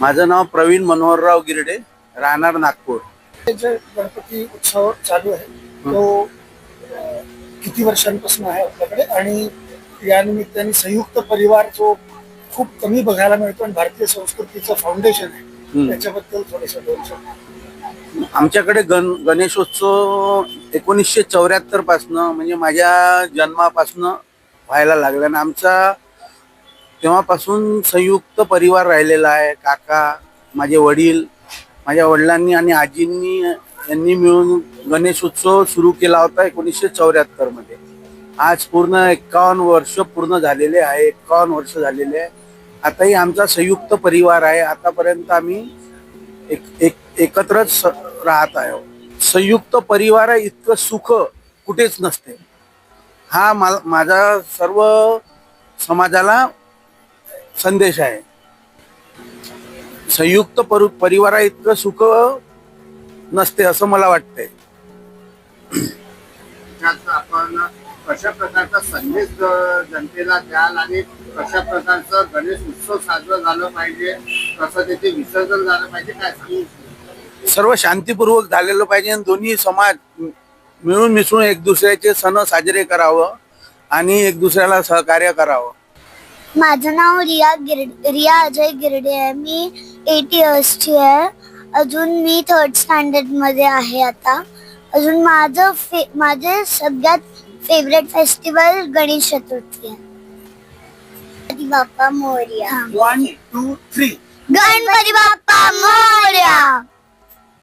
माझं नाव प्रवीण मनोहरराव गिरडे राहणार नागपूर. जो गणपती उत्सव चालू आहे. तो किती वर्षांपासून आहे आपल्याकडे? आणि या निमित्ताने संयुक्त परिवार जो खूप कमी बघायला मिळतो आणि भारतीय संस्कृतीचं फाउंडेशन आहे. त्याच्याबद्दल थोडेसे आमच्याकडे गण गणेशोत्सव एकोणीसशे चौऱ्याहत्तर पासनं म्हणजे माझ्या जन्मापासनं व्हायला लागला. आणि आमचा तेव्हापासून संयुक्त परिवार राहिलेला आहे. काका माझे वडील माझ्या वडिलांनी आणि आजींनी यांनी मिळून गणेश उत्सव सुरू केला होता एकोणीसशे चौऱ्याहत्तरमध्ये. आज पूर्ण एक्कावन्न वर्ष पूर्ण झालेले आहे एक्कावन्न वर्ष झालेले आहे. आताही आमचा संयुक्त परिवार आहे. आतापर्यंत आम्ही एक एक एकत्रच स- राहत आहे. संयुक्त परिवार इतकं सुख कुठेच नसते. हा मा माझा सर्व समाजाला संदेश आहे. संयुक्त परि परिवारा इतकं सुख नसते असं मला वाटतंय. त्यात आपण कशा प्रकारचा संदेश जनतेला द्याल आणि कशा प्रकारचं गणेश उत्सव साजरा झालं पाहिजे कसं त्याचे विसर्जन झालं पाहिजे काय सांगू? सर्व शांतीपूर्वक झालेलं पाहिजे आणि दोन्ही समाज मिळून मिसळून एक दुसऱ्याचे सण साजरे करावं आणि एक दुसऱ्याला सहकार्य करावं. माझं नाव रिया गिरड रिया अजय गिरडे आहे. मी एट इयर्सची आहे. अजून मी थर्ड स्टँडर्डमध्ये आहे आता. अजून माझं फे माझे सगळ्यात फेवरेट फेस्टिवल गणेश चतुर्थी आहे. Ganpati Bappa Morya. One two three Ganpati Bappa Morya.